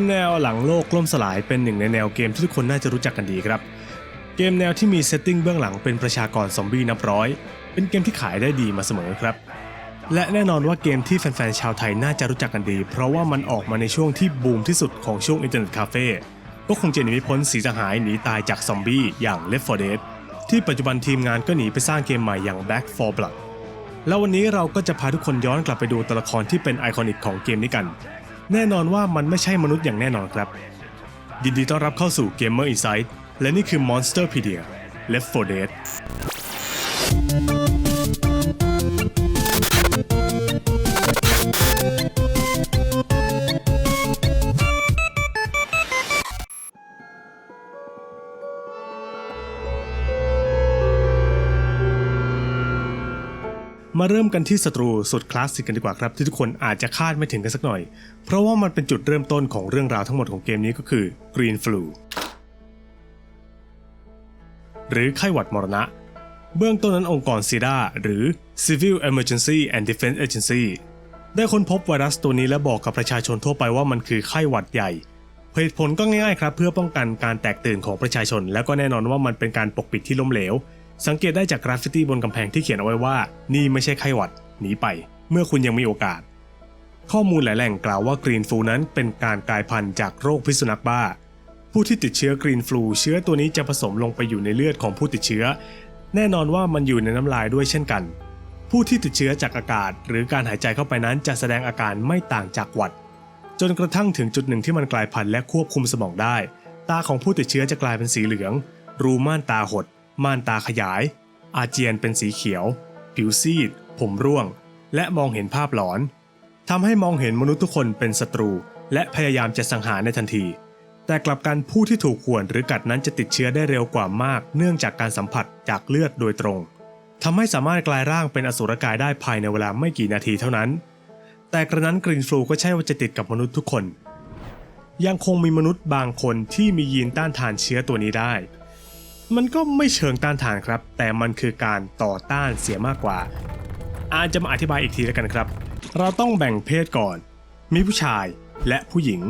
มแนวหลังโลกล่มสลายเป็นหนึ่งในแนวเกมที่ทุกคนน่าจะรู้จักกันดีครับ เกมแนวที่มีเซตติ้งเบื้องหลังเป็นประชากรซอมบี้นับร้อย เป็นเกมที่ขายได้ดีมาเสมอครับ และแน่นอนว่าเกมที่แฟนๆชาวไทยน่าจะรู้จักกันดี เพราะว่ามันออกมาในช่วงที่บูมที่สุดของช่วงอินเทอร์เน็ตคาเฟ่ก็คงจะหนีไม่พ้นสีสหายหนีตายจากซอมบี้อย่าง Left 4 Dead ที่ปัจจุบันทีมงานก็หนีไปสร้างเกมใหม่อย่าง Back 4 Blood แล้ววันนี้เราก็จะพาทุกคนย้อนกลับไปดูตัวละครที่เป็นไอคอนิกของเกมนี้กัน แน่นอนว่ามันไม่ใช่มนุษย์อย่างแน่นอนครับ ยินดีต้อนรับเข้าสู่ Gamer Insight และนี่คือ Monsterpedia Left 4 Dead มาเริ่มกันที่ศัตรูสุดคลาสสิกกันดีกว่าครับที่ทุกคนอาจจะคาดไม่ถึงกันสักหน่อย เพราะว่ามันเป็นจุดเริ่มต้นของเรื่องราวทั้งหมดของเกมนี้ก็คือ Green Flu หรือไข้หวัดมรณะ เบื้องต้นนั้นองค์กรซีดาหรือ Civil Emergency and Defense Agency ได้ค้นพบไวรัสตัวนี้และบอกกับประชาชนทั่วไปว่ามันคือไข้หวัดใหญ่เหตุผลก็ง่ายๆครับ เพื่อป้องกันการแตกตื่นของประชาชน แล้วก็แน่นอนว่ามันเป็นการปกปิดที่ล้มเหลว สังเกตได้จากกราฟฟิตี้บนกำแพงที่เขียนเอาไว้ว่า นี่ไม่ใช่ไข้หวัด หนีไป เมื่อคุณยังมีโอกาส ข้อมูลหลายแหล่งกล่าวว่ากรีนฟลูนั้นเป็นการกลายพันธุ์จากโรคพิษสุนัขบ้า ผู้ที่ติดเชื้อกรีนฟลูเชื้อตัวนี้จะผสมลงไปอยู่ในเลือดของผู้ติดเชื้อ แน่นอนว่ามันอยู่ในน้ำลายด้วยเช่นกัน ผู้ที่ติดเชื้อจากอากาศ หรือการหายใจเข้าไปนั้นจะแสดงอาการไม่ต่างจากหวัด จนกระทั่งถึงจุดหนึ่งที่มันกลายพันธุ์และควบคุมสมองได้ ตาของผู้ติดเชื้อจะกลายเป็นสีเหลือง รูม่านตาหด ม่านตาขยาย อาเจียนเป็นสีเขียว ผิวซีด ผมร่วง และมองเห็นภาพหลอนทำให้มองเห็นมนุษย์ทุกคนเป็นศัตรู และพยายามจะสังหารในทันที แต่กลับกันผู้ที่ถูกข่วนหรือกัดนั้นจะติดเชื้อได้เร็วกว่ามาก เนื่องจากการสัมผัสจากเลือดโดยตรงทำให้สามารถกลายร่างเป็นอสุรกายได้ภายในเวลาไม่กี่นาทีเท่านั้น แต่กระนั้นกรีนฟลูก็ใช่ว่าจะติดกับมนุษย์ทุกคน ยังคงมีมนุษย์บางคนที่มียีนต้านทานเชื้อตัวนี้ได้ มันก็ไม่เชิงต้านทานครับ แต่มันคือการต่อต้านเสียมากกว่า อาจจะมาอธิบายอีกทีแล้วกันครับ เราต้องแบ่งเพศก่อน มีผู้ชายและผู้หญิง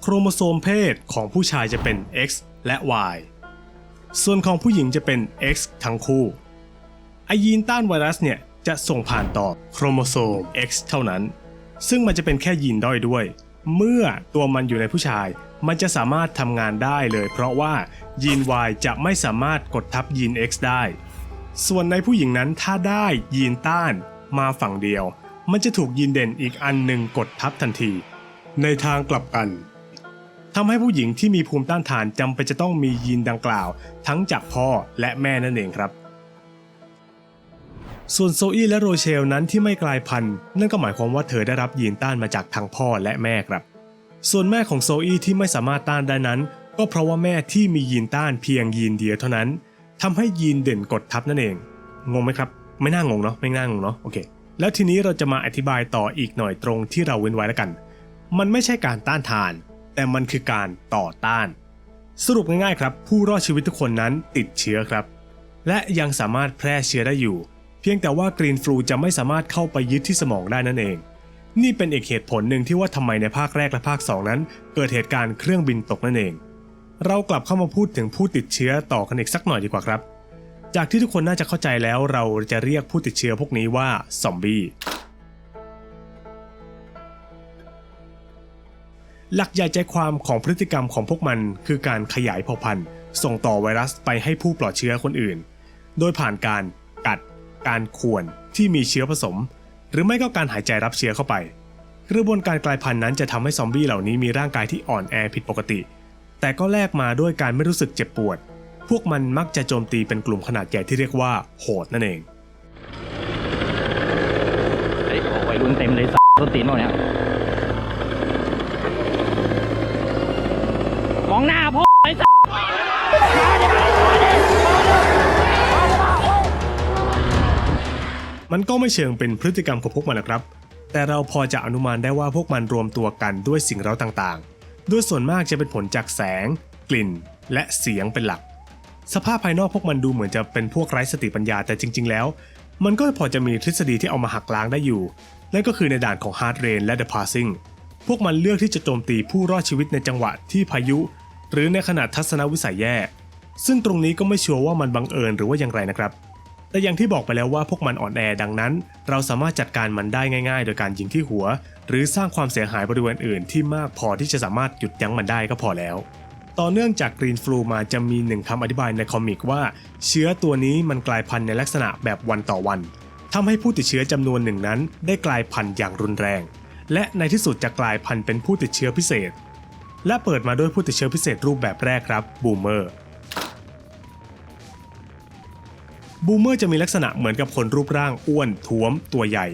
โครโมโซมเพศของผู้ชายจะเป็น X และ Y ส่วนของผู้หญิงจะเป็น X ทั้งคู่ไอยีนต้านไวรัสเนี่ยจะส่งผ่านต่อโครโมโซม X เท่านั้น ซึ่งมันจะเป็นแค่ยีนด้อยด้วย เมื่อตัวมันอยู่ในผู้ชาย มันจะสามารถทำงานได้เลยเพราะว่ายีน Y จะไม่สามารถกดทับยีน X ได้ ส่วนในผู้หญิงนั้นถ้าได้ยีนต้านมาฝั่งเดียว มันจะถูกยีนเด่นอีกอันหนึ่งกดทับทันที ในทางกลับกันทำให้ผู้หญิงที่มีภูมิต้านทานจำเป็นจะต้องมียีนดังกล่าว ทั้งจากพ่อและแม่นั่นเองครับส่วนโซอี้และโรเชลนั้นที่ไม่กลายพันธุ์นั่นก็หมายความว่าเธอได้รับยีนต้านมาจากทางพ่อและแม่ครับ ส่วนแม่ของโซอี้ที่ไม่สามารถต้านได้นั้น ก็เพราะว่าแม่ที่มียีนต้านเพียงยีนเดียวเท่านั้นทำให้ยีนเด่นกดทับนั่นเอง งงไหมครับ ไม่น่างงเนาะไม่น่างงเนาะโอเค แล้วทีนี้เราจะมาอธิบายต่ออีกหน่อยตรงที่เราเว้นไว้แล้วกัน มันไม่ใช่การต้านทาน แต่มันคือการต่อต้าน สรุปง่ายๆครับ ผู้รอดชีวิตทุกคนนั้นติดเชื้อครับ และยังสามารถแพร่เชื้อได้อยู่ เพียงแต่ว่ากรีนฟลูจะไม่สามารถเข้าไปยึดที่สมองได้นั่นเอง นี่เป็นอีกเหตุผลหนึ่งที่ว่าทำไมในภาคแรกและภาค 2 นั้น เกิดเหตุการณ์เครื่องบินตกนั่นเอง เรากลับเข้ามาพูดถึงผู้ติดเชื้อต่อกันอีกสักหน่อยดีกว่าครับ จากที่ทุกคนน่าจะเข้าใจแล้วเราจะเรียกผู้ติดเชื้อพวกนี้ว่าซอมบี้หลักใหญ่ใจความของพฤติกรรมของพวกมันคือการขยายเผ่าพันธุ์ส่งต่อไวรัสไปให้ผู้ปลอดเชื้อคนอื่น โดยผ่านการกัด การข่วนที่มีเชื้อผสม หรือไม่ก็การหายใจรับเชื้อเข้าไป กระบวนการกลายพันธุ์นั้นจะทำให้ซอมบี้เหล่านี้มีร่างกายที่อ่อนแอผิดปกติ แต่ก็แลกมาด้วยการไม่รู้สึกเจ็บปวด พวกมันมักจะโจมตีเป็นกลุ่มขนาดใหญ่ที่เรียกว่าโหดนั่นเองไอ้วัยรุ่นเต็มเลยสต้นตีนเนี่ย มันก็ไม่เชิงเป็นพฤติกรรมของพวกมันนะครับ แต่เราพอจะอนุมานได้ว่าพวกมันรวมตัวกันด้วยสิ่งเร้าต่างๆ ด้วยส่วนมากจะเป็นผลจากแสง กลิ่น และเสียงเป็นหลัก สภาพภายนอกพวกมันดูเหมือนจะเป็นพวกไร้สติปัญญาแต่จริง ๆ แล้ว มันก็พอจะมีทฤษฎีที่เอามาหักล้างได้อยู่ นั่นก็คือในด่านของ Hard Rain และ The Passing พวกมันเลือกที่จะโจมตีผู้รอดชีวิตในจังหวะที่พายุ หรือในขณะทัศนวิสัยแย่ ซึ่งตรงนี้ก็ไม่ชัวร์ว่ามันบังเอิญหรือว่าอย่างไรนะครับ แต่อย่างที่บอกไปแล้วว่าพวกมันอ่อนแอดังนั้น เราสามารถจัดการมันได้ง่าย ๆ โดยการยิงที่หัว หรือสร้างความเสียหายบริเวณอื่นที่มากพอที่จะสามารถหยุดยั้งมันได้ก็พอแล้ว ต่อเนื่องจากกรีนฟลูมาจะมีหนึ่งคำอธิบายในคอมิกว่า เชื้อตัวนี้มันกลายพันธุ์ในลักษณะแบบวันต่อวันทำให้ผู้ติดเชื้อจำนวนหนึ่งนั้น ได้กลายพันธุ์อย่างรุนแรง และในที่สุดจะกลายพันธุ์เป็นผู้ติดเชื้อพิเศษ และเปิดมาด้วยผู้ติดเชื้อพิเศษรูปแบบแรกครับบูมเมอร์ บูมเมอร์จะมีลักษณะเหมือนกับคนรูปร่างอ้วนท้วม ตัวใหญ่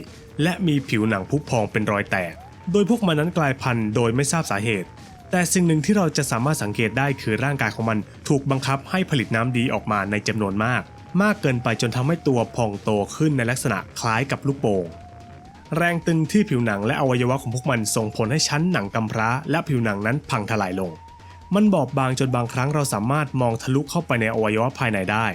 และมีผิวหนังพุพองเป็นรอยแตก โดยพวกมันนั้นกลายพันธุ์โดยไม่ทราบสาเหตุ แต่สิ่งหนึ่งที่เราจะสามารถสังเกตได้คือร่างกายของมันถูกบังคับให้ผลิตน้ำดีออกมาในจำนวนมาก มากเกินไปจนทำให้ตัวพองโตขึ้นในลักษณะคล้ายกับลูกโป่งแรงตึงที่ผิวหนังและอวัยวะของพวกมันส่งผลให้ชั้นหนังกำพร้า และผิวหนังนั้นพังทลายลง มันบอบบางจนบางครั้งเราสามารถมองทะลุเข้าไปในอวัยวะภายในได้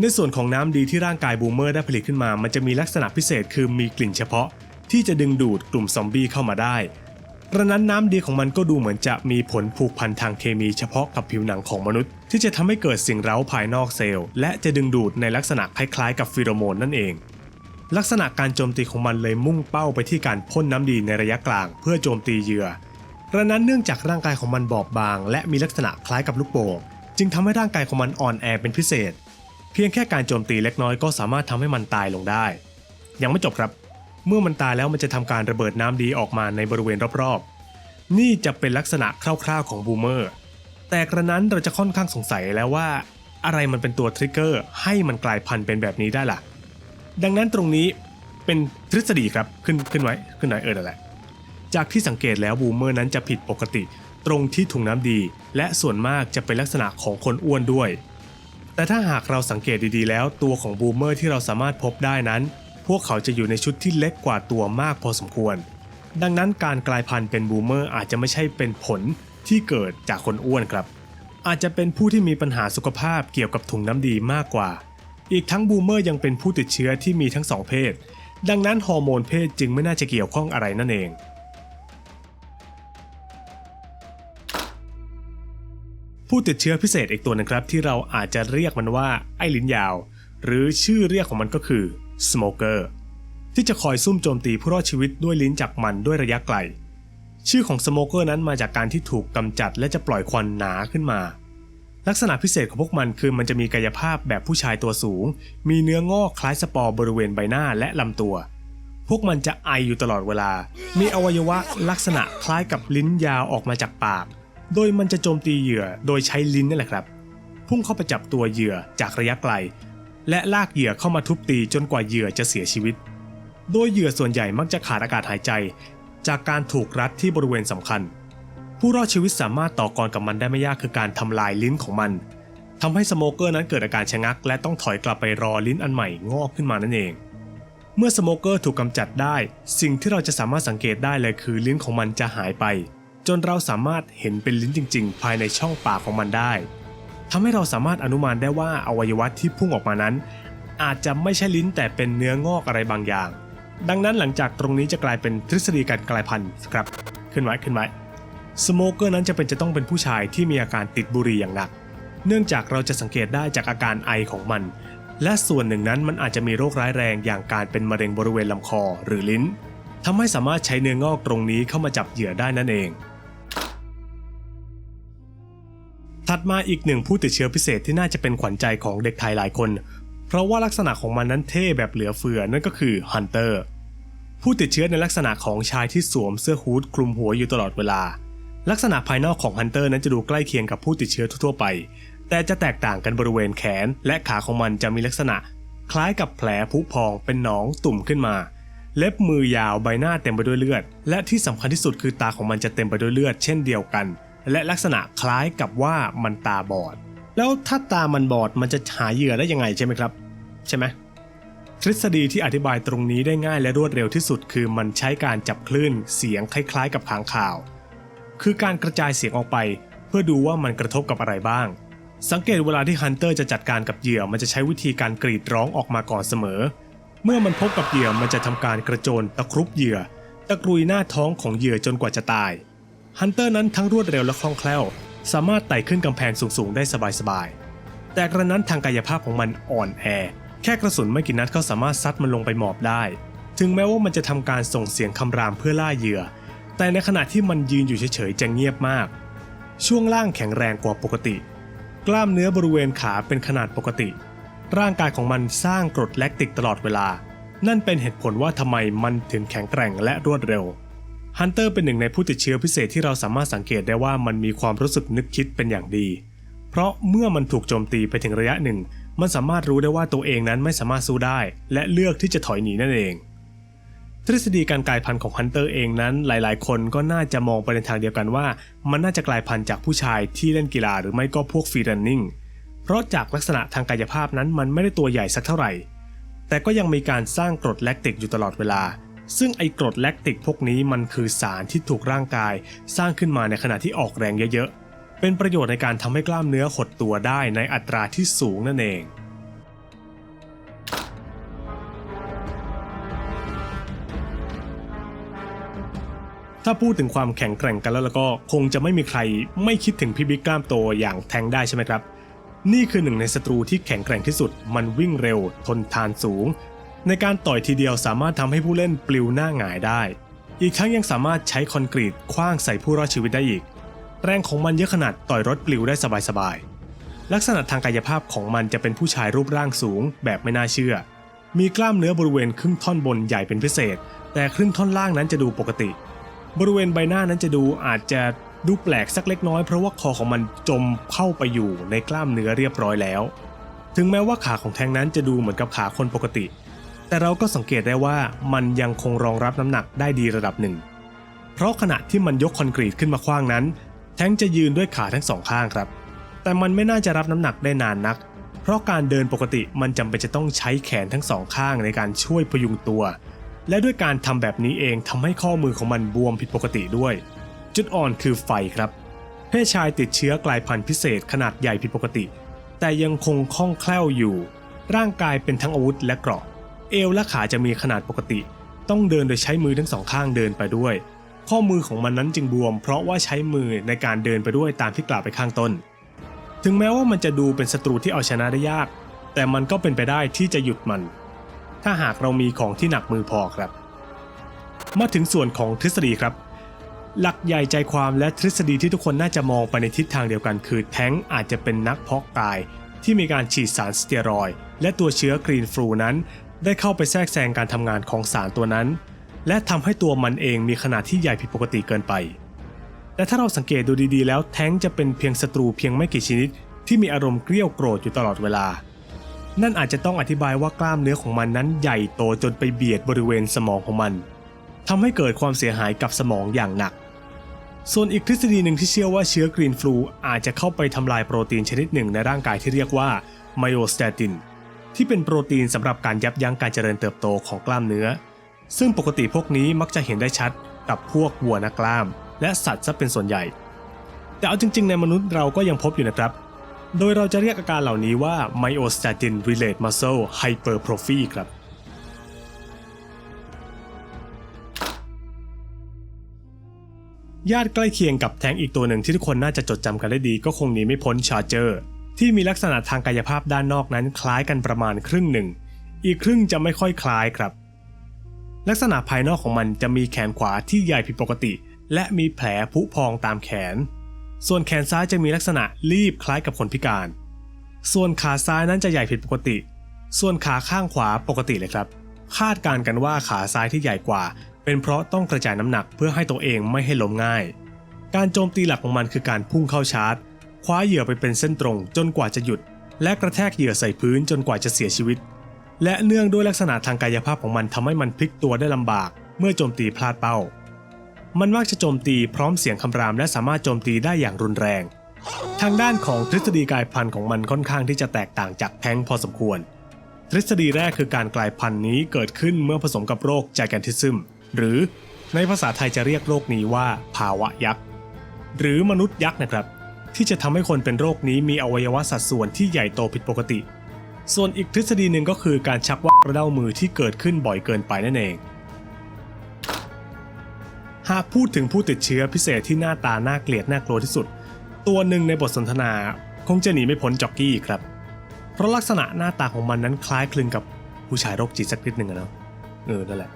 ในส่วนของน้ำดีที่ร่างกายบูมเมอร์ได้ผลิตขึ้นมา มันจะมีลักษณะพิเศษคือมีกลิ่นเฉพาะ ที่จะดึงดูดกลุ่มซอมบี้เข้ามาได้ระนั้นน้ำดีของมันก็ดูเหมือนจะมีผลผูกพันทางเคมีเฉพาะกับผิวหนังของมนุษย์ ที่จะทำให้เกิดสิ่งเร้าภายนอกเซลล์ และจะดึงดูดในลักษณะคล้ายๆ กับฟีโรโมนนั่นเอง ลักษณะการโจมตีของมันเลยมุ่งเป้าไปที่การพ่นน้ำดีในระยะกลาง เพื่อโจมตีเหยื่อระนั้นเนื่องจากร่างกายของมันบอบบาง และมีลักษณะคล้ายกับลูกโป่งจึงทำให้ร่างกายของมันอ่อนแอเป็นพิเศษ เพียงแค่การโจมตีเล็กน้อยก็สามารถทำให้มันตายลงได้ ยังไม่จบครับ เมื่อมันตายแล้วมันจะทำการระเบิดน้ำดีออกมาในบริเวณรอบๆ นี่จะเป็นลักษณะคร่าวๆของบูมเมอร์ แต่กระนั้นเราจะค่อนข้างสงสัยแล้วว่า อะไรมันเป็นตัวทริกเกอร์ให้มันกลายพันธุ์เป็นแบบนี้ได้ล่ะ ดังนั้นตรงนี้เป็นทฤษฎีครับขึ้นขึ้นไว้ขึ้นหนเออนั่นแหละ จากที่สังเกตแล้วบูมเมอร์นั้นจะผิดปกติ ตรงที่ถุงน้ำดี และส่วนมากจะเป็นลักษณะของคนอ้วนด้วย แต่ถ้าหากเราสังเกตดีๆแล้ว ตัวของบูมเมอร์ที่เราสามารถพบได้นั้น พวกเขาจะอยู่ในชุดที่เล็กกว่าตัวมากพอสมควร ดังนั้นการกลายพันธุ์เป็นบูมเมอร์อาจจะไม่ใช่เป็นผลที่เกิดจากคนอ้วนครับ อาจจะเป็นผู้ที่มีปัญหาสุขภาพเกี่ยวกับถุงน้ำดีมากกว่า อีกทั้งบูมเมอร์ยังเป็นผู้ติดเชื้อที่มีทั้งสองเพศ ดังนั้นฮอร์โมนเพศจึงไม่น่าจะเกี่ยวข้องอะไรนั่นเอง ผู้ติดเชื้อพิเศษอีกตัวหนึงครับ ที่เราอาจจะเรียกมันว่าไอ้ลิ้นยาว หรือชื่อเรียกของมันก็คือ smoker ที่จะคอยซุ่มโจมตีผู้รอดชีวิตด้วยลิ้นจากมันด้วยระยะไกล ชื่อของ smoker นั้นมาจากการที่ถูกกำจัดและจะปล่อยควันหนาขึ้นมา ลักษณะพิเศษของพวกมันคือมันจะมีกายภาพแบบผู้ชายตัวสูง มีเนื้องอกคล้ายสปอร์บริเวณใบหน้าและลำตัว พวกมันจะไออยู่ตลอดเวลา มีอวัยวะลักษณะคล้ายกับลิ้นยาวออกมาจากปาก โดยมันจะโจมตีเหยื่อโดยใช้ลิ้นนั่แหละครับ พุ่งเข้าไปจับตัวเหยื่อจากระยะไกล และลากเหยื่อเข้ามาทุบตีจนกว่าเหยื่อจะเสียชีวิต โดยเหยื่อส่วนใหญ่มักจะขาดอากาศหายใจ จากการถูกรัดที่บริเวณสำคัญ ผู้รอดชีวิตสามารถต่อกรกับมันได้ไม่ยากคือการทำลายลิ้นของมันทำให้สโมเกอร์นั้นเกิดอาการชะงัก และต้องถอยกลับไปรอลิ้นอันใหม่งอกขึ้นมานั่นเองเมื่อสโมเกอร์ถูกกำจัดได้ สิ่งที่เราจะสามารถสังเกตได้เลยคือลิ้นของมันจะหายไป จนเราสามารถเห็นเป็นลิ้นจริง ๆ ภายในช่องปากของมันได้ทำให้เราสามารถอนุมานได้ว่าอวัยวะที่พุ่งออกมานั้น อาจจะไม่ใช่ลิ้นแต่เป็นเนื้องอกอะไรบางอย่าง ดังนั้นหลังจากตรงนี้จะกลายเป็นทฤษฎีการกลายพันธุ์ครับ ขึ้นไว้ขึ้นไว้สโมเกอร์นั้นจะเป็นจะต้องเป็นผู้ชายที่มีอาการติดบุหรี่อย่างหนัก เนื่องจากเราจะสังเกตได้จากอาการไอของมัน และส่วนหนึ่งนั้นมันอาจจะมีโรคร้ายแรงอย่างการเป็นมะเร็งบริเวณลำคอหรือลิ้นทำให้สามารถใช้เนื้องอกตรงนี้เข้ามาจับเหยื่อได้นั่นเอง ถัดมาอีกหนึ่งผู้ติดเชื้อพิเศษที่น่าจะเป็นขวัญใจของเด็กไทยหลายคน เพราะว่าลักษณะของมันนั้นเท่แบบเหลือเฟือนั่นก็คือฮันเตอร์ผู้ติดเชื้อในลักษณะของชายที่สวมเสื้อฮูดคลุมหัวอยู่ตลอดเวลา ลักษณะภายนอกของฮันเตอร์นั้นจะดูใกล้เคียงกับผู้ติดเชื้อทั่วไป แต่จะแตกต่างกันบริเวณแขน และขาของมันจะมีลักษณะ คล้ายกับแผลผุพองเป็นหนองตุ่มขึ้นมา เล็บมือยาวใบหน้าเต็มไปด้วยเลือด และที่สำคัญที่สุดคือตาของมันจะเต็มไปด้วยเลือดเช่นเดียวกัน และลักษณะคล้ายกับว่ามันตาบอด แล้วถ้าตามันบอดมันจะหาเหยื่อได้ยังไงใช่ไหมครับ ใช่ไหมทฤษฎีที่อธิบายตรงนี้ได้ง่ายและรวดเร็วที่สุด คือมันใช้การจับคลื่นเสียงคล้ายๆ กับค้างข่าว คือการกระจายเสียงออกไป เพื่อดูว่ามันกระทบกับอะไรบ้าง สังเกตเวลาที่ฮันเตอร์จะจัดการกับเหยื่อมันจะใช้วิธีการกรีดร้องออกมาก่อนเสมอ เมื่อมันพบกับเหยื่อมันจะทำการกระโจนตะครุบเหยื่อ ตะกรุยหน้าท้องของเหยื่อจนกว่าจะตาย ฮันเตอร์นั้นทั้งรวดเร็วและคล่องแคล่ว สามารถไต่ขึ้นกำแพงสูงๆ ได้สบายๆ แต่กระนั้นทางกายภาพของมันอ่อนแอ แค่กระสุนไม่กี่นัดก็สามารถซัดมันลงไปหมอบได้ ถึงแม้ว่ามันจะทำการส่งเสียงคำรามเพื่อล่าเหยื่อ แต่ในขณะที่มันยืนอยู่เฉยๆจะเงียบมาก ช่วงล่างแข็งแรงกว่าปกติ กล้ามเนื้อบริเวณขาเป็นขนาดปกติ ร่างกายของมันสร้างกรดแลคติกตลอดเวลา นั่นเป็นเหตุผลว่าทำไมมันถึงแข็งแกร่งและรวดเร็ว ฮันเตอร์เป็นหนึ่งในผู้ติดเชื้อพิเศษที่เราสามารถสังเกตได้ว่ามันมีความรู้สึกนึกคิดเป็นอย่างดี เพราะเมื่อมันถูกโจมตีไปถึงระยะหนึ่ง มันสามารถรู้ได้ว่าตัวเองนั้นไม่สามารถสู้ได้ และเลือกที่จะถอยหนีนั่นเอง ทฤษฎีการกลายพันธุ์ของฮันเตอร์เองนั้นหลาย ๆ คนก็น่าจะมองไปในทางเดียวกันว่า มันน่าจะกลายพันธุ์จากผู้ชายที่เล่นกีฬาหรือไม่ก็พวกฟรีรันนิ่งเพราะจากลักษณะทางกายภาพนั้นมันไม่ได้ตัวใหญ่สักเท่าไหร่ แต่ก็ยังมีการสร้างกรดแลคติกอยู่ตลอดเวลา ซึ่งไอกรดแลคติกพวกนี้มันคือสารที่ถูกร่างกาย สร้างขึ้นมาในขณะที่ออกแรงเยอะๆ เป็นประโยชน์ในการทำให้กล้ามเนื้อหดตัวได้ในอัตราที่สูงนั่นเองถ้าพูดถึงความแข็งแกร่งกันแล้วแล้วก็คงจะไม่มีใครไม่คิดถึงพี่บิ๊กกล้ามโตอย่างแทงได้ใช่ไหมครับ นี่คือหนึ่งในศัตรูที่แข็งแกร่งที่สุด มันวิ่งเร็ว ทนทานสูง ในการต่อยทีเดียวสามารถทำให้ผู้เล่นปลิวหน้าหงายได้ อีกทั้งยังสามารถใช้คอนกรีตคว้างใส่ผู้รอดชีวิตได้อีก แรงของมันเยอะขนาดต่อยรถปลิวได้สบายๆ ลักษณะทางกายภาพของมันจะเป็นผู้ชายรูปร่างสูงแบบไม่น่าเชื่อ มีกล้ามเนื้อบริเวณครึ่งท่อนบนใหญ่เป็นพิเศษ แต่ครึ่งท่อนล่างนั้นจะดูปกติ บริเวณใบหน้านั้นจะดูอาจจะดูแปลกสักเล็กน้อยเพราะว่าคอของมันจมเข้าไปอยู่ในกล้ามเนื้อเรียบร้อยแล้ว ถึงแม้ว่าขาของแทงนั้นจะดูเหมือนกับขาคนปกติ แต่เราก็สังเกตได้ว่ามันยังคงรองรับน้ำหนักได้ดีระดับหนึ่ง เพราะขณะที่มันยกคอนกรีตขึ้นมาขว้างนั้น แท้งจะยืนด้วยขาทั้งสองข้างครับ แต่มันไม่น่าจะรับน้ำหนักได้นานนัก เพราะการเดินปกติมันจำเป็นจะต้องใช้แขนทั้งสองข้างในการช่วยพยุงตัว และด้วยการทำแบบนี้เองทำให้ข้อมือของมันบวมผิดปกติด้วย จุดอ่อนคือไฟครับ เพศชายติดเชื้อกลายพันธุ์พิเศษขนาดใหญ่ผิดปกติ แต่ยังคงคล่องแคล่วอยู่ ร่างกายเป็นทั้งอาวุธและเกราะ เอวและขาจะมีขนาดปกติ ต้องเดินโดยใช้มือทั้งสองข้างเดินไปด้วย ข้อมือของมันนั้นจึงบวม เพราะว่าใช้มือในการเดินไปด้วยตามที่กล่าวไปข้างต้น ถึงแม้ว่ามันจะดูเป็นศัตรูที่เอาชนะได้ยาก แต่มันก็เป็นไปได้ที่จะหยุดมัน ถ้าหากเรามีของที่หนักมือพอครับ มาถึงส่วนของทฤษฎีครับ หลักใหญ่ใจความและทฤษฎีที่ทุกคนน่าจะมองไปในทิศทางเดียวกัน คือแท้งอาจจะเป็นนักเพาะกายที่มีการฉีดสารสเตียรอยด์และตัวเชื้อกรีนฟลูนั้น ได้เข้าไปแทรกแซงการทำงานของสารตัวนั้น และทำให้ตัวมันเองมีขนาดที่ใหญ่ผิดปกติเกินไปแต่ถ้าเราสังเกตดูดีๆ แล้วแท้งจะเป็นเพียงศัตรูเพียงไม่กี่ชนิด ที่มีอารมณ์เกลี้ยวโกรธอยู่ตลอดเวลา นั่นอาจจะต้องอธิบายว่ากล้ามเนื้อของมันนั้นใหญ่โตจนไปเบียดบริเวณสมองของมันทำให้เกิดความเสียหายกับสมองอย่างหนัก ส่วนอีกทฤษฎีหนึ่งที่เชื่อว่าเชื้อกรีนฟลูอาจจะเข้าไปทำลายโปรตีนชนิดหนึ่งในร่างกายที่เรียกว่าไมโอสเตติน ที่เป็นโปรตีนสำหรับการยับยั้งการเจริญเติบโตของกล้ามเนื้อ ซึ่งปกติพวกนี้มักจะเห็นได้ชัดกับพวกวัวนักกล้าม และสัตว์ซะเป็นส่วนใหญ่ แต่เอาจริง ๆ ในมนุษย์เราก็ยังพบอยู่นะครับ โดยเราจะเรียกอาการเหล่านี้ว่า myostatin-related muscle hypertrophy ครับญาติใกล้เคียงกับแท้งอีกตัวหนึ่งที่ทุกคนน่าจะจดจำกันได้ดีก็คงหนีไม่พ้นชาร์เจอร์ ที่มีลักษณะทางกายภาพด้านนอกนั้นคล้ายกันประมาณครึ่งหนึ่ง อีกครึ่งจะไม่ค่อยคล้ายครับ ลักษณะภายนอกของมันจะมีแขนขวาที่ใหญ่ผิดปกติ และมีแผลผุพองตามแขน ส่วนแขนซ้ายจะมีลักษณะรีบคล้ายกับคนพิการ ส่วนขาซ้ายนั้นจะใหญ่ผิดปกติ ส่วนขาข้างขวาปกติเลยครับ คาดการกันว่าขาซ้ายที่ใหญ่กว่า เป็นเพราะต้องกระจายน้ำหนักเพื่อให้ตัวเองไม่ให้ล้มง่าย การโจมตีหลักของมันคือการพุ่งเข้าชาร์จ คว้าเหยื่อไปเป็นเส้นตรงจนกว่าจะหยุด และกระแทกเหยื่อใส่พื้นจนกว่าจะเสียชีวิต และเนื่องด้วยลักษณะทางกายภาพของมันทำให้มันพลิกตัวได้ลำบาก เมื่อโจมตีพลาดเป้า มันมักจะโจมตีพร้อมเสียงคำรามและสามารถโจมตีได้อย่างรุนแรง ทางด้านของทฤษฎีกลายพันธุ์ของมันค่อนข้างที่จะแตกต่างจากแท้งพอสมควร ทฤษฎีแรกคือการกลายพันธุ์นี้เกิดขึ้นเมื่อผสมกับโรค gigantism หรือในภาษาไทยจะเรียกโรคนี้ว่า ภาวะยักษ์หรือมนุษย์ยักษ์นะครับ ที่จะทำให้คนเป็นโรคนี้มีอวัยวะสัดส่วนที่ใหญ่โตผิดปกติ ส่วนอีกทฤษฎีหนึ่งก็คือการชักว่ากระเด้ามือที่เกิดขึ้นบ่อยเกินไปนั่นเอง หากพูดถึงผู้ติดเชื้อพิเศษที่หน้าตาน่าเกลียดน่ากลัวที่สุด ตัวหนึ่งในบทสนทนาคงจะหนีไม่พ้นจ็อกกี้ครับ เพราะลักษณะหน้าตาของมันนั้นคล้ายคลึงกับผู้ชายโรคจิตสักนิดหนึ่งนะเออนั่นแหละ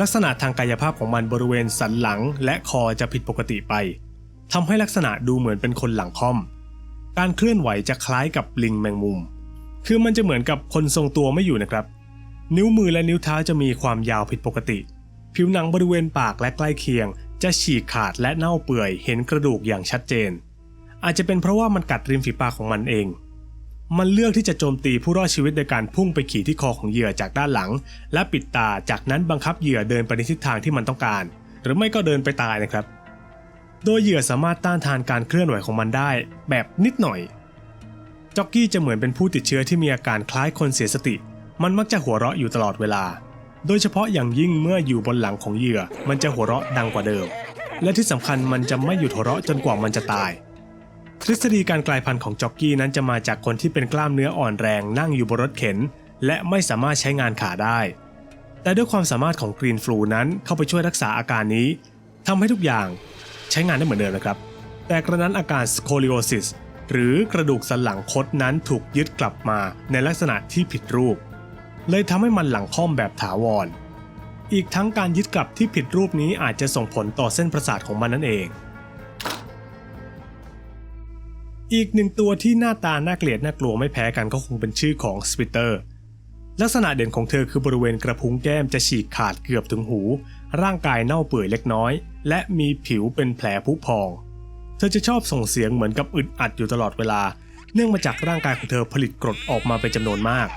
ลักษณะทางกายภาพของมันบริเวณสันหลังและคอจะผิดปกติไป ทำให้ลักษณะดูเหมือนเป็นคนหลังค่อม การเคลื่อนไหวจะคล้ายกับลิงแมงมุม คือมันจะเหมือนกับคนทรงตัวไม่อยู่นะครับ นิ้วมือและนิ้วเท้าจะมีความยาวผิดปกติ ผิวหนังบริเวณปากและใกล้เคียง จะฉีกขาดและเน่าเปื่อย เห็นกระดูกอย่างชัดเจน อาจจะเป็นเพราะว่ามันกัดริมฝีปากของมันเอง มันเลือกที่จะโจมตีผู้รอดชีวิตโดยการพุ่งไปขี่ที่คอของเหยื่อจากด้านหลัง และปิดตา จากนั้นบังคับเหยื่อเดินไปในทิศทางที่มันต้องการ หรือไม่ก็เดินไปตายนะครับ โดยเหยื่อสามารถต้านทานการเคลื่อนไหวของมันได้ แบบนิดหน่อย จ็อกกี้จะเหมือนเป็นผู้ติดเชื้อที่มีอาการคล้ายคนเสียสติ มันมักจะหัวเราะอยู่ตลอดเวลา โดยเฉพาะอย่างยิ่งเมื่ออยู่บนหลังของเหยื่อ มันจะหัวเราะดังกว่าเดิม และที่สำคัญมันจะไม่หยุดหัวเราะจนกว่ามันจะตาย ทฤษฎีการกลายพันธุ์ของจ็อกกี้นั้นจะมาจากคนที่เป็นกล้ามเนื้ออ่อนแรงนั่งอยู่บนรถเข็น และไม่สามารถใช้งานขาได้ แต่ด้วยความสามารถของกรีนฟลูนั้นเข้าไปช่วยรักษาอาการนี้ทำให้ทุกอย่าง ใช้งานได้เหมือนเดิมนะครับ แต่กระนั้นอาการสโคลิโอซิสหรือกระดูกสันหลังคดนั้นถูกยึดกลับมาในลักษณะที่ผิดรูป เลยทำให้มันหลังค่อมแบบถาวร อีกทั้งการยึดกลับที่ผิดรูปนี้อาจจะส่งผลต่อเส้นประสาทของมันนั่นเอง อีกหนึ่งตัวที่หน้าตาน่าเกลียดน่ากลัวไม่แพ้กันก็คงเป็นชื่อของสปิเตอร์ลักษณะเด่นของเธอคือบริเวณกระพุ้งแก้มจะฉีกขาดเกือบถึงหู ร่างกายเน่าเปื่อยเล็กน้อย และมีผิวเป็นแผลผุพอง เธอจะชอบส่งเสียงเหมือนกับอึดอัดอยู่ตลอดเวลา เนื่องมาจากร่างกายของเธอผลิตกรดออกมาเป็นจำนวนมาก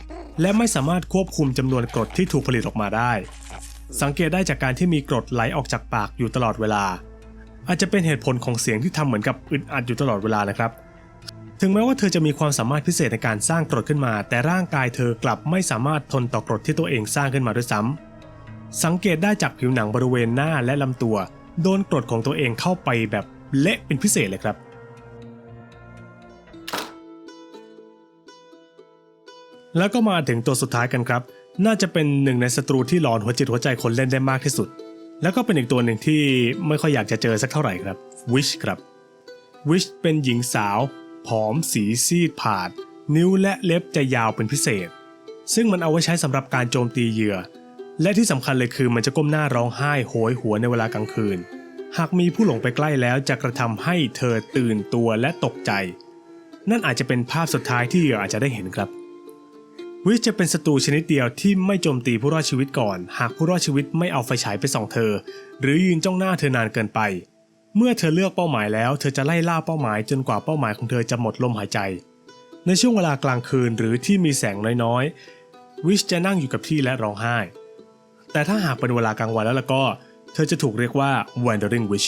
และไม่สามารถควบคุมจำนวนกรดที่ถูกผลิตออกมาได้ สังเกตได้จากการที่มีกรดไหลออกจากปากอยู่ตลอดเวลา อาจจะเป็นเหตุผลของเสียงที่ทำเหมือนกับอึดอัดอยู่ตลอดเวลานะครับถึงแม้ว่าเธอจะมีความสามารถพิเศษในการสร้างกรดขึ้นมา แต่ร่างกายเธอกลับไม่สามารถทนต่อกรดที่ตัวเองสร้างขึ้นมาด้วยซ้ำ สังเกตได้จากผิวหนังบริเวณหน้าและลำตัว โดนกรดของตัวเองเข้าไปแบบเละเป็นพิเศษเลยครับ แล้วก็มาถึงตัวสุดท้ายกันครับ น่าจะเป็นหนึ่งในศัตรูที่หลอนหัวจิตหัวใจคนเล่นได้มากที่สุด แล้วก็เป็นอีกตัวหนึ่งที่ไม่ค่อยอยากจะเจอสักเท่าไหร่ครับวิชครับวิชเป็นหญิงสาวผอมสีซีดผาด นิ้วและเล็บจะยาวเป็นพิเศษ ซึ่งมันเอาไว้ใช้สำหรับการโจมตีเหยื่อ และที่สำคัญเลยคือมันจะก้มหน้าร้องไห้โหยหัวในเวลากลางคืน หากมีผู้หลงไปใกล้แล้วจะกระทำให้เธอตื่นตัวและตกใจ นั่นอาจจะเป็นภาพสุดท้ายที่เหยื่ออาจจะได้เห็นครับวิชจะเป็นศัตรูชนิดเดียวที่ไม่โจมตีผู้รอดชีวิตก่อน หากผู้รอดชีวิตไม่เอาไฟฉายไปส่องเธอ หรือยืนจ้องหน้าเธอนานเกินไป เมื่อเธอเลือกเป้าหมายแล้ว เธอจะไล่ล่าเป้าหมายจนกว่าเป้าหมายของเธอจะหมดลมหายใจ ในช่วงเวลากลางคืนหรือที่มีแสงน้อยๆ วิชจะนั่งอยู่กับที่และร้องไห้ แต่ถ้าหากเป็นเวลากลางวันแล้วล่ะก็ เธอจะถูกเรียกว่า wandering witch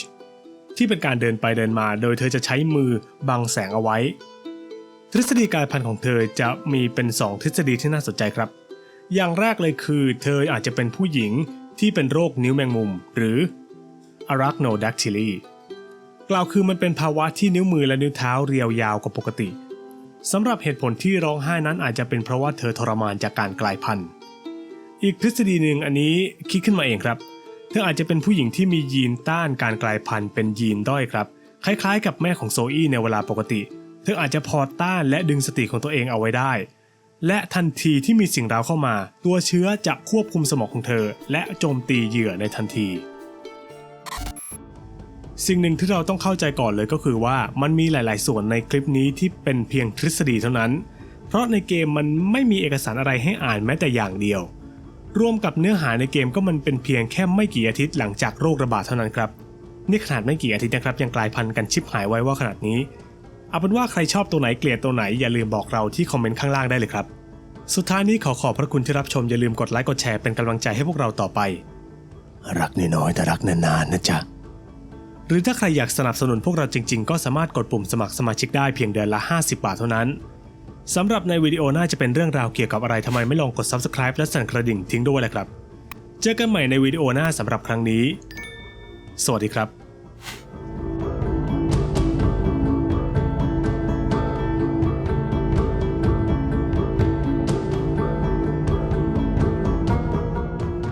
ที่เป็นการเดินไปเดินมาโดยเธอจะใช้มือบังแสงเอาไว้ ทฤษฎีกายพันของเธอจะมีเป็น 2 ทฤษฎีที่น่าสนใจครับ อย่างแรกเลยคือเธออาจจะเป็นผู้หญิงที่เป็นโรคนิ้วแมงมุม หรือ arachnodactyly กล่าวคือมันเป็นภาวะที่นิ้วมือและนิ้วเท้าเรียวยาวกว่าปกติสำหรับเหตุผลที่ร้องไห้นั้นอาจจะเป็นเพราะว่าเธอทรมานจากการกลายพันธุ์ อีกทฤษฎีหนึ่งอันนี้คิดขึ้นมาเองครับ เธออาจจะเป็นผู้หญิงที่มียีนต้านการกลายพันธุ์เป็นยีนด้อยครับ คล้ายๆ กับแม่ของโซอี้ในเวลาปกติ เธออาจจะพอต้านและดึงสติของตัวเองเอาไว้ได้ และทันทีที่มีสิ่งร้าวเข้ามา ตัวเชื้อจะควบคุมสมองของเธอ และโจมตีเหยื่อในทันที สิ่งหนึ่งที่เราต้องเข้าใจก่อนเลยก็คือว่ามันมีหลาย ๆ ส่วนในคลิปนี้ที่เป็นเพียงทฤษฎีเท่านั้น เพราะในเกมมันไม่มีเอกสารอะไรให้อ่านแม้แต่อย่างเดียว รวมกับเนื้อหาในเกมก็มันเป็นเพียงแค่ไม่กี่อาทิตย์หลังจากโรคระบาดเท่านั้นครับนี่ขนาดไม่กี่อาทิตย์นะครับยังกลายพันธุ์กันชิบหายไว้ว่าขนาดนี้ เอาเป็นว่าใครชอบตัวไหนเกลียดตัวไหนอย่าลืมบอกเราที่คอมเมนต์ข้างล่างได้เลยครับ สุดท้ายนี้ขอขอบพระคุณที่รับชมอย่าลืมกดไลค์กดแชร์เป็นกำลังใจให้พวกเราต่อไป รักน้อยๆแต่รักนานๆนะจ๊ะหรือถ้าใครอยากสนับสนุนพวกเราจริง ๆ ก็สามารถกดปุ่มสมัครสมาชิกได้เพียงเดือนละ 50 บาทเท่านั้น สำหรับในวิดีโอน่าจะเป็นเรื่องราวเกี่ยวกับอะไรทำไมไม่ลองกด Subscribe และสั่นกระดิ่งทิ้งด้วยเละครับ เจอกันใหม่ในวิดีโอหน้าสำหรับครั้งนี้ สวัสดีครับ